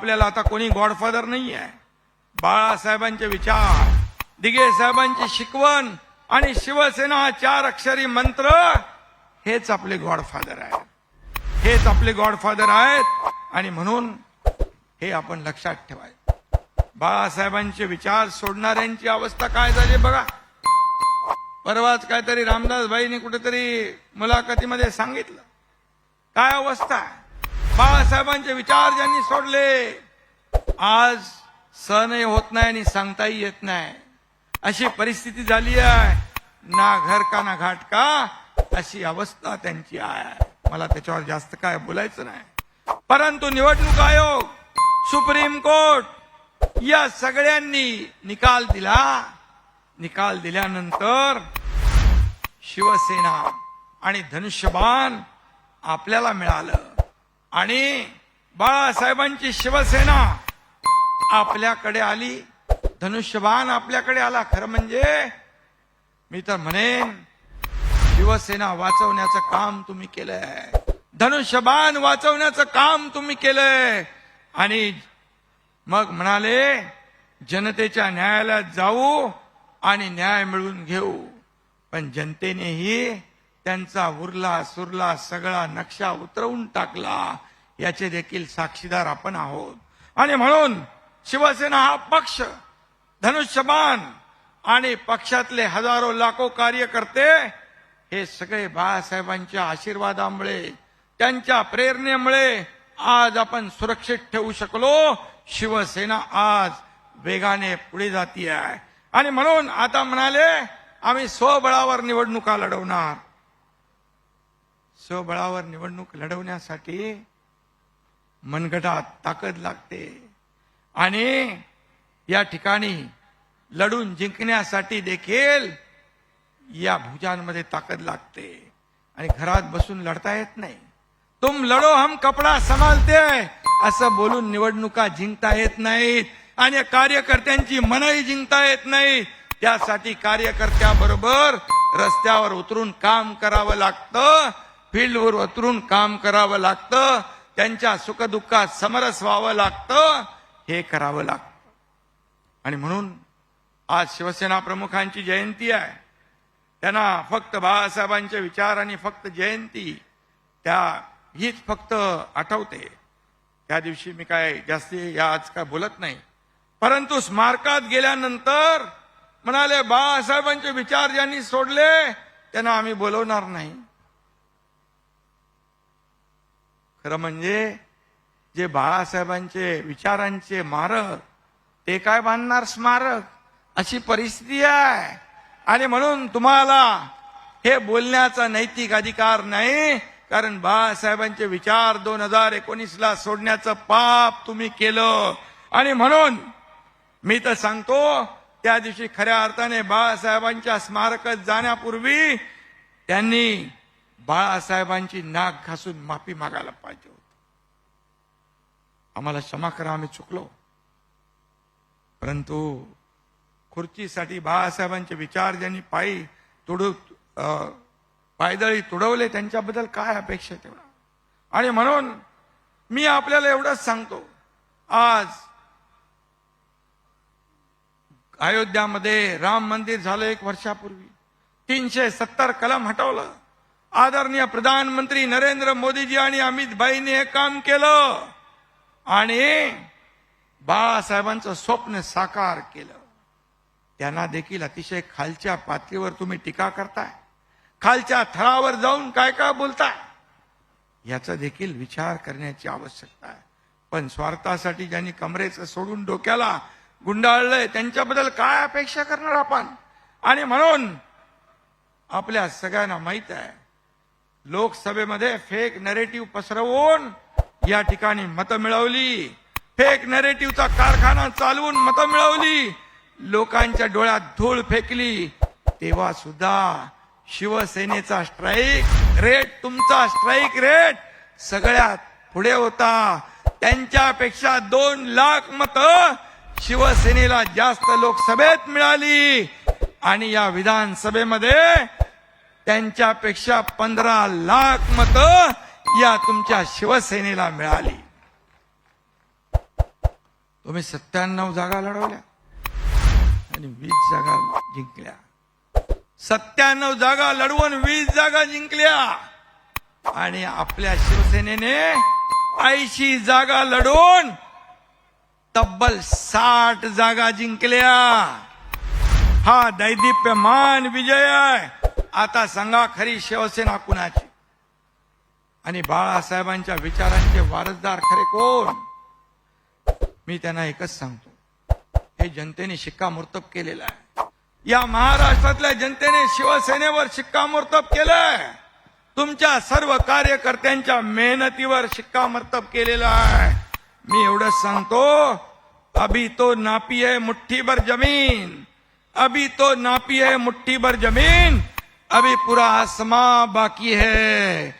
आपल्याला आता कोणी गॉडफादर नाही आहे बाळासाहेबांचे विचार दिगे साहेबांची शिकवण आणि शिवसेना चार अक्षरी मंत्र हेच आपले गॉडफादर आहेत. हेच आपले गॉडफादर आहेत आणि म्हणून हे आपण लक्षात ठेवायचं बाळासाहेबांचे विचार सोडणाऱ्यांची अवस्था काय झाली बघा. परवाच काहीतरी रामदास भाईने कुठेतरी मुलाखतीमध्ये सांगितलं. काय अवस्था आहे? बाळासाहेबांचे विचार ज्यांनी सोडले आज सहनही होत नाही आणि सांगताही येत नाही. अशी परिस्थिती झाली आहे. ना घर का ना घाट का अशी अवस्था त्यांची आहे. मला त्याच्यावर जास्त काय बोलायचं नाही. परंतु निवडणूक आयोग सुप्रीम कोर्ट या सगळ्यांनी निकाल दिला. निकाल दिल्यानंतर शिवसेना आणि धनुष्यबाण आपल्याला मिळालं. आणि बाळासाहेबांची शिवसेना आपल्याकडे आली. धनुष्यबाण आपल्याकडे आला. खरं म्हणजे मी तर म्हणेन शिवसेना वाचवण्याचं काम तुम्ही केलंय. धनुष्यबाण वाचवण्याचं काम तुम्ही केलंय. आणि मग म्हणाले जनतेच्या न्यायालयात जाऊ आणि न्याय मिळवून घेऊ. पण जनतेनेही त्यांचा उरला सुरला सगळा नक्षा उतरवून टाकला. याचे देखील साक्षीदार आपण आहोत. आणि म्हणून शिवसेना हा पक्ष धनुष्यबाण आणि पक्षातले हजारो लाखो कार्यकर्ते हे सगळे बाळासाहेबांच्या आशीर्वादामुळे त्यांच्या प्रेरणेमुळे आज आपण सुरक्षित ठेवू शकलो. शिवसेना आज वेगाने पुढे जाती आहे आणि म्हणून आता म्हणाले आम्ही स्वबळावर निवडणुका लढवणार. स्वबळावर निवडणूक लढवण्यासाठी मनगटात ताकद लागते. आणि या ठिकाणी लढून जिंकण्यासाठी देखील या भुजांमध्ये ताकद लागते. आणि घरात बसून लढता येत नाही. तुम लढो हम कपडा संभालते असं बोलून निवडणुका जिंकता येत नाहीत. आणि कार्यकर्त्यांची मनही जिंकता येत नाही. त्यासाठी कार्यकर्त्याबरोबर रस्त्यावर उतरून काम करावं लागतं. फील्डवर उतरून काम करावं लागतं त्यांच्या सुखदुःखात समरस व्हावं लागतं हे करावं लागतं. आणि म्हणून आज शिवसेना प्रमुखांची जयंती आहे. त्यांना फक्त बाळासाहेबांचे विचार आणि फक्त जयंती त्या हीच फक्त आठवते. त्या दिवशी मी काय जास्ती या आज काय बोलत नाही. परंतु स्मारकात गेल्यानंतर म्हणाले बाळासाहेबांचे विचार ज्यांनी सोडले त्यांना आम्ही बोलवणार नाही. खरं म्हणजे जे बाळासाहेबांचे विचारांचे मारक ते काय बांधणार स्मारक? अशी परिस्थिती आहे. आणि म्हणून तुम्हाला हे बोलण्याचा नैतिक अधिकार नाही कारण बाळासाहेबांचे विचार दोन हजार एकोणीसला सोडण्याचं पाप तुम्ही केलं. आणि म्हणून मी तर सांगतो त्या दिवशी खऱ्या अर्थाने बाळासाहेबांच्या स्मारकात जाण्यापूर्वी त्यांनी बाळासाहेबांची नाक घासून माफी मागायला पाहिजे होती. आम्हाला क्षमा करा आम्ही चुकलो. परंतु खुर्चीसाठी बाळासाहेबांचे विचार ज्यांनी पायी तुडू पायदळी तुडवले त्यांच्याबद्दल काय अपेक्षा तेवढा? आणि म्हणून मी आपल्याला एवढंच सांगतो. आज अयोध्यामध्ये राम मंदिर झालं एक वर्षापूर्वी. तीनशे सत्तर कलम हटवलं. आदरणीय प्रधानमंत्री नरेंद्र मोदीजी आणि अमित भाईने हे काम केलं. आणि बाळासाहेबांचं स्वप्न साकार केलं. त्यांना देखील अतिशय खालच्या पातळीवर तुम्ही टीका करताय. खालच्या थरावर जाऊन काय काय बोलताय? याचा देखील विचार करण्याची आवश्यकता आहे. पण स्वार्थासाठी ज्यांनी कमरेचं सोडून डोक्याला गुंडाळलंय त्यांच्याबद्दल काय अपेक्षा करणार आपण? आणि म्हणून आपल्या सगळ्यांना माहीत आहे लोकसभेमध्ये फेक नरेटिव्ह पसरवून या ठिकाणी मतं मिळवली. फेक नरेटिव्हचा कारखाना चालवून मतं मिळवली. लोकांच्या डोळ्यात धूळ फेकली. तेव्हा सुद्धा शिवसेनेचा स्ट्राईक रेट तुमचा स्ट्राईक रेट सगळ्यात पुढे होता. त्यांच्यापेक्षा दोन लाख मत शिवसेनेला जास्त लोकसभेत मिळाली. आणि या विधानसभेमध्ये त्यांच्यापेक्षा पंधरा लाख मत या तुमच्या शिवसेनेला मिळाली. तुम्ही सत्त्याण्णव जागा लढवल्या आणि वीस जागा जिंकल्या. सत्त्याण्णव जागा लढवून वीस जागा जिंकल्या. आणि आपल्या शिवसेनेने ऐंशी जागा लढवून तब्बल साठ जागा जिंकल्या. हा दैदिप्यमान विजय आहे. आता सांगा खरी शिवसेना कुणाची? आणि बाळासाहेबांच्या विचारांचे वारसदार खरे कोण? मी त्यांना एकच सांगतो. हे जनतेने शिक्कामोर्तब केलेलं आहे. या महाराष्ट्रातल्या जनतेने शिवसेनेवर शिक्कामोर्तब केलंय. तुमच्या सर्व कार्यकर्त्यांच्या मेहनतीवर शिक्कामोर्तब केलेलं आहे. मी एवढंच सांगतो अभी तो नापी है मुठ्ठीभर जमीन. अभी तो नापी है मुठ्ठीभर जमीन. अभी पूरा आसमां बाकी है।